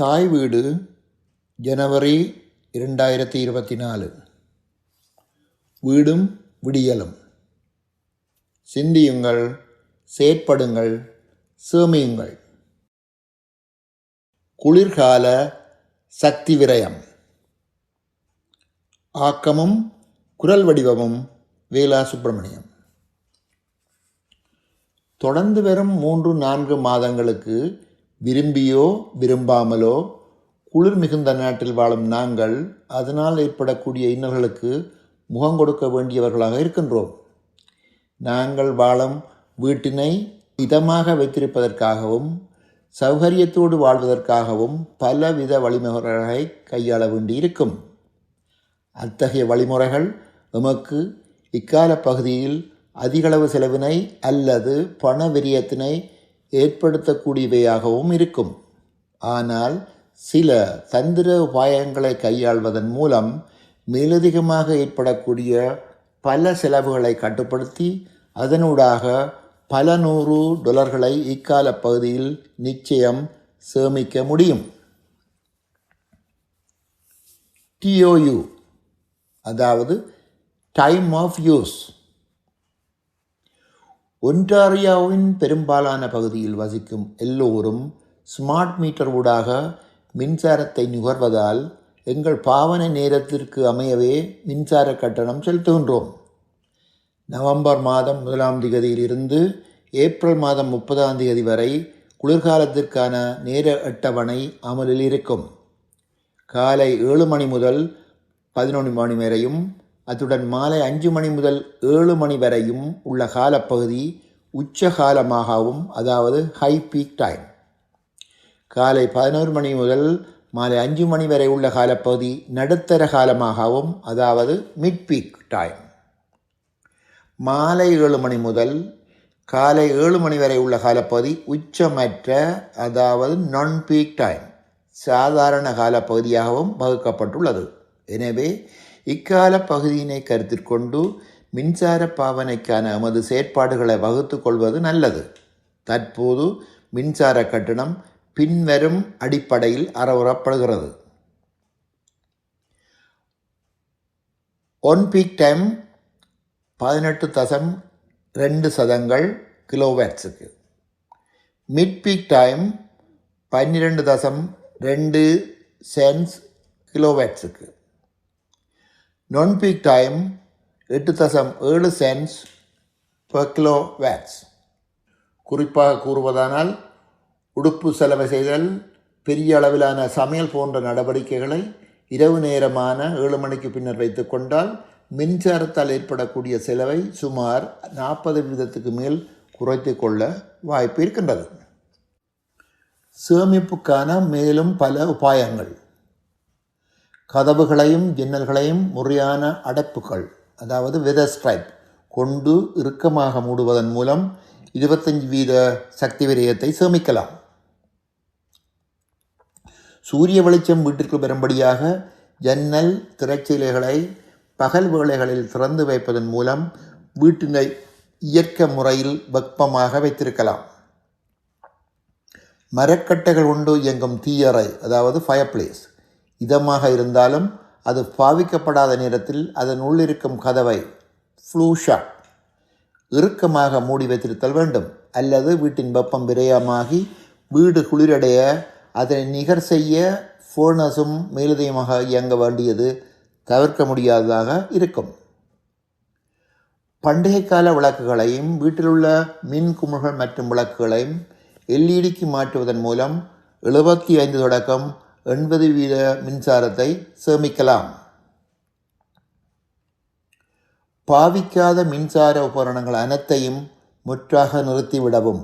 தாய் வீடு ஜனவரி இரண்டாயிரத்தி இருபத்தி நாலு வீடும் விடியலும். சிந்தியுங்கள் செயற்படுங்கள் சேமியுங்கள். குளிர்கால சக்தி விரயம் ஆக்கமும் குரல் வடிவமும் வேலா சுப்பிரமணியம் தொடர்ந்து வரும் மூன்று நான்கு மாதங்களுக்கு விரும்பியோ விரும்பாமலோ குளிர் மிகுந்த நாட்டில் வாழும் நாங்கள் அதனால் ஏற்படக்கூடிய இன்னல்களுக்கு முகம் கொடுக்க வேண்டியவர்களாக இருக்கின்றோம். நாங்கள் வாழும் வீட்டினை இதமாக வைத்திருப்பதற்காகவும் சௌகரியத்தோடு வாழ்வதற்காகவும் பலவித வழிமுறைகளை கையாள வேண்டியிருக்கும். அத்தகைய வழிமுறைகள் எமக்கு இக்கால பகுதியில் அதிகளவு செலவினை அல்லது பண விரியத்தினை ஏற்படுத்தக்கூடியவையாகவும் இருக்கும். ஆனால் சில தந்திர உபாயங்களை கையாள்வதன் மூலம் மேலதிகமாக ஏற்படக்கூடிய பல செலவுகளை கட்டுப்படுத்தி அதனூடாக பல நூறு டொலர்களை இக்கால பகுதியில் நிச்சயம் சேமிக்க முடியும். டிஓயு அதாவது டைம் ஆஃப் யூஸ் ஒன்டாரியாவின் பெரும்பாலான பகுதியில் வசிக்கும் எல்லோரும் ஸ்மார்ட் மீட்டர் ஊடாக மின்சாரத்தை நுகர்வதால் எங்கள் பாவனை நேரத்திற்கு அமையவே மின்சார கட்டணம் செலுத்துகின்றோம். நவம்பர் மாதம் முதலாம் தேதியிலிருந்து ஏப்ரல் மாதம் முப்பதாம் தேதி வரை குளிர்காலத்திற்கான நேர அட்டவணை அமலில் இருக்கும். காலை ஏழு மணி முதல் பதினொன்று மணி வரையும் அத்துடன் மாலை அஞ்சு மணி முதல் ஏழு மணி வரையும் உள்ள காலப்பகுதி உச்ச காலமாகவும் அதாவது ஹை பீக் டைம் காலை பதினோரு மணி முதல் மாலை அஞ்சு மணி வரை உள்ள காலப்பகுதி நடுத்தர காலமாகவும் அதாவது மிட் பீக் டைம் மாலை ஏழு மணி முதல் காலை ஏழு மணி வரை உள்ள காலப்பகுதி உச்சமற்ற அதாவது நான் பீக் டைம் சாதாரண காலப்பகுதியாகவும் வகுக்கப்பட்டுள்ளது. எனவே இக்கால பகுதியினை கருத்தில் கொண்டு மின்சார பாவனைக்கான எமது செயற்பாடுகளை வகுத்து கொள்வது நல்லது. தற்போது மின்சார கட்டணம் பின்வரும் அடிப்படையில் அறவுறப்படுகிறது. ஒன் பீக் டைம் பதினெட்டு தசம் ரெண்டு சதங்கள் கிலோவேட்ஸுக்கு. மிட் பீக் டைம் பன்னிரெண்டு தசம் ரெண்டு சென்ஸ் கிலோவேட்ஸுக்கு. நான் பீக் டைம் எட்டு தசம் ஏழு சென்ஸ் பர் கிலோ வேட்ஸ் குறிப்பாக கூறுவதானால் உடுப்பு செலவு செய்தல் பெரிய அளவிலான சமையல் போன்ற நடவடிக்கைகளை இரவு நேரமான ஏழு மணிக்கு பின்னர் வைத்து கொண்டால் மின்சாரத்தால் ஏற்படக்கூடிய செலவை சுமார் நாற்பது வீதத்துக்கு மேல் குறைத்து கொள்ள வாய்ப்பு இருக்கின்றது. சேமிப்புக்கான மேலும் பல உபாயங்கள். கதவுகளையும் ஜன்னல்களையும் முறையான அடைப்புகள் அதாவது வெதர் ஸ்ட்ரைப் கொண்டு இறுக்கமாக மூடுவதன் மூலம் இருபத்தஞ்சு வீத சக்தி விரயத்தை சேமிக்கலாம். சூரிய வெளிச்சம் வீட்டிற்கு வரும்படியாக ஜன்னல் திரைச்சீலைகளை பகல் வேளைகளில் திறந்து வைப்பதன் மூலம் வீட்டினை இயற்கை முறையில் வெப்பமாக வைத்திருக்கலாம். மரக்கட்டைகள் கொண்டு இயங்கும் தீயறை அதாவது ஃபயர் பிளேஸ் இதமாக இருந்தாலும் அது பாவிக்கப்படாத நேரத்தில் அதன் உள்ளிருக்கும் கதவை ஃப்ளூஷா இறுக்கமாக மூடி வைத்திருத்தல் வேண்டும். அல்லது வீட்டின் வெப்பம் விரயமாகி வீடு குளிரடைய அதனை நிகர் செய்ய ஃபோனஸும் மேலதிகமாக இயங்க வேண்டியது தவிர்க்க முடியாததாக இருக்கும். பண்டிகை கால விளக்குகளையும் வீட்டிலுள்ள மின் குமிழ்கள் மற்றும் விளக்குகளையும் எல்இடிக்கு மாற்றுவதன் மூலம் எழுபத்தி ஐந்து தொடக்கம் எண்பது வீத மின்சாரத்தை சேமிக்கலாம். பாவிக்காத மின்சார உபகரணங்கள் அனைத்தையும் முற்றாக நிறுத்திவிடவும்.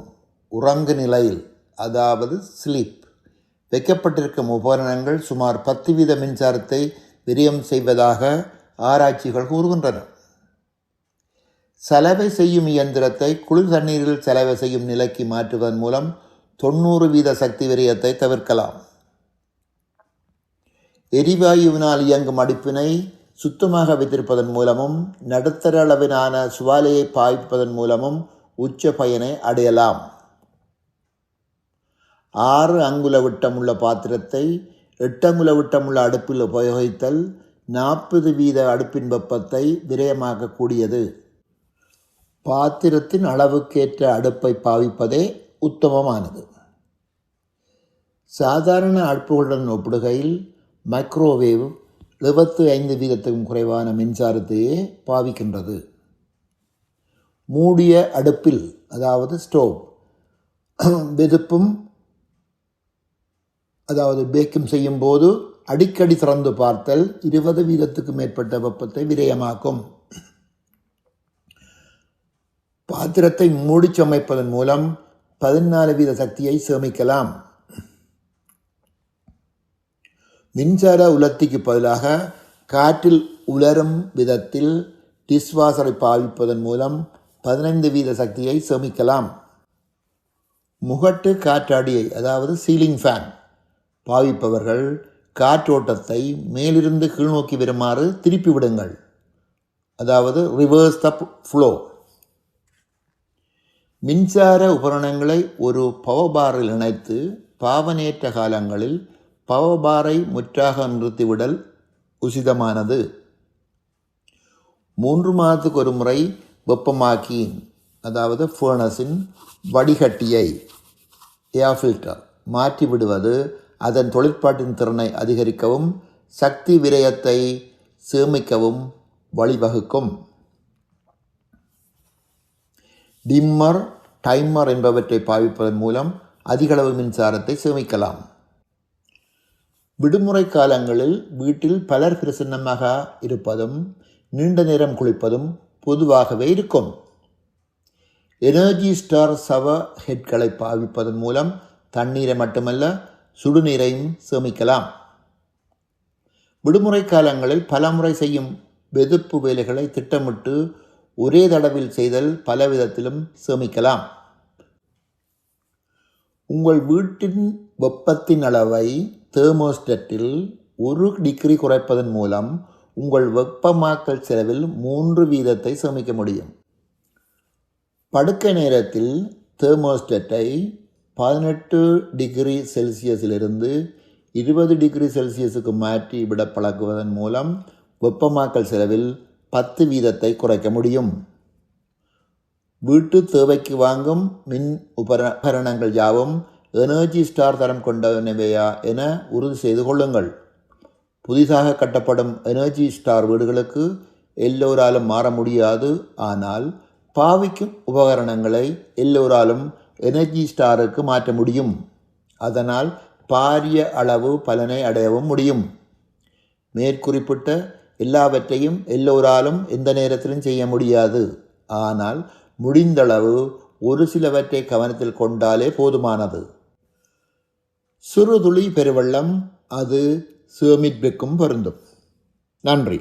உறங்கு நிலையில் அதாவது ஸ்லீப் வைக்கப்பட்டிருக்கும் உபகரணங்கள் சுமார் பத்து வீத மின்சாரத்தை விரியம் செய்வதாக ஆராய்ச்சிகள் கூறுகின்றன. சலவை செய்யும் இயந்திரத்தை குளிர் தண்ணீரில் சலவை செய்யும் நிலைக்கு மாற்றுவதன் மூலம் தொண்ணூறு வீத சக்தி விரயத்தை தவிர்க்கலாம். எரிவாயுவினால் இயங்கும் அடுப்பினை சுத்தமாக வைத்திருப்பதன் மூலமும் நடுத்தர அளவிலான சுவாலையை பாய்ப்பதன் மூலமும் உச்ச பயனை அடையலாம். ஆறு அங்குல விட்டமுள்ள பாத்திரத்தை எட்டங்குல விட்டமுள்ள அடுப்பில் உபயோகித்தல் நாற்பது வீத அடுப்பின் வெப்பத்தை விரயமாக்கக்கூடியது. பாத்திரத்தின் அளவுக்கேற்ற அடுப்பை பாவிப்பதே உத்தமமானது. சாதாரண அடுப்புகளுடன் ஒப்பிடுகையில் மைக்ரோவேவ் எழுபத்து ஐந்து வீதத்துக்கும் குறைவான மின்சாரத்தையே பாவிக்கின்றது. மூடிய அடுப்பில் அதாவது ஸ்டோவ் வெதுப்பும் அதாவது பேக்கிங் செய்யும் போது அடிக்கடி திறந்து பார்த்தல் இருபது வீதத்துக்கு மேற்பட்ட வெப்பத்தை விரயமாக்கும். பாத்திரத்தை மூடிச் சமைப்பதன் மூலம் பதினாலு வீத சக்தியை சேமிக்கலாம். மின்சார உலர்த்திக்கு பதிலாக காற்றில் உலரும் விதத்தில் டிஷ்வாஷரை பாவிப்பதன் மூலம் பதினைந்து வீத சக்தியை சேமிக்கலாம். முகட்டு காற்றாடியை அதாவது சீலிங் ஃபேன் பாவிப்பவர்கள் காற்றோட்டத்தை மேலிருந்து கீழ்நோக்கி வருமாறு திருப்பி விடுங்கள் அதாவது ரிவர்ஸ் த ஃப்ளோ மின்சார உபகரணங்களை ஒரு பவபாரில் இணைத்து பாவனேற்ற காலங்களில் பவபாரை முற்றாக நிறுத்திவிடல் உசிதமானது. மூன்று மாதத்துக்கு ஒரு முறை வெப்பமாக்கி அதாவது ஃபேர்னஸின் வடிகட்டியை ஏர் ஃபில்டர் மாற்றிவிடுவது அதன் தொழிற்பாட்டின் திறனை அதிகரிக்கவும் சக்தி விரயத்தை சேமிக்கவும் வழிவகுக்கும். டிம்மர் டைமர் என்பவற்றை பாவிப்பதன் மூலம் அதிகளவு மின்சாரத்தை சேமிக்கலாம். விடுமுறை காலங்களில் வீட்டில் பலர் பிரசன்னமாக இருப்பதும் நீண்ட நேரம் குளிப்பதும் பொதுவாகவே இருக்கும். எனர்ஜி ஸ்டார் சவ ஹெட்களை பாவிப்பதன் மூலம் தண்ணீரை மட்டுமல்ல சுடுநீரையும் சேமிக்கலாம். விடுமுறை காலங்களில் பலமுறை செய்யும் வெதுப்பு வேலைகளை திட்டமிட்டு ஒரே தடவில் செய்தல் பல விதத்திலும் சேமிக்கலாம். உங்கள் வீட்டின் வெப்பத்தின் அளவை தேர்மோஸ்டட்டில் ஒரு டிகிரி குறைப்பதன் மூலம் உங்கள் வெப்பமாக்கல் செலவில் மூன்று வீதத்தை சேமிக்க முடியும். படுக்கை நேரத்தில் தேர்மோஸ்டட்டை பதினெட்டு டிகிரி செல்சியஸிலிருந்து இருபது டிகிரி செல்சியஸுக்கு மாற்றி விட பழக்குவதன் மூலம் வெப்பமாக்கல் செலவில் பத்து வீதத்தை குறைக்க முடியும். வீட்டு தேவைக்கு வாங்கும் மின் உபகரணங்கள் யாவும் எனர்ஜி ஸ்டார் தரம் கொண்டனவையா என உறுதி செய்து கொள்ளுங்கள். புதிதாக கட்டப்படும் எனர்ஜி ஸ்டார் வீடுகளுக்கு எல்லோராலும் மாற முடியாது. ஆனால் பாவிக்கும் உபகரணங்களை எல்லோராலும் எனர்ஜி ஸ்டாருக்கு மாற்ற முடியும். அதனால் பாரிய அளவு பலனை அடையவும் முடியும். மேற்குறிப்பிட்ட எல்லாவற்றையும் எல்லோராலும் எந்த நேரத்திலும் செய்ய முடியாது. ஆனால் முடிந்தளவு ஒரு சிலவற்றை கவனத்தில் கொண்டாலே போதுமானது. சிறுதுளி பெருவெள்ளம் அது சுவமிப்பிற்கும் பொருந்தும். நன்றி.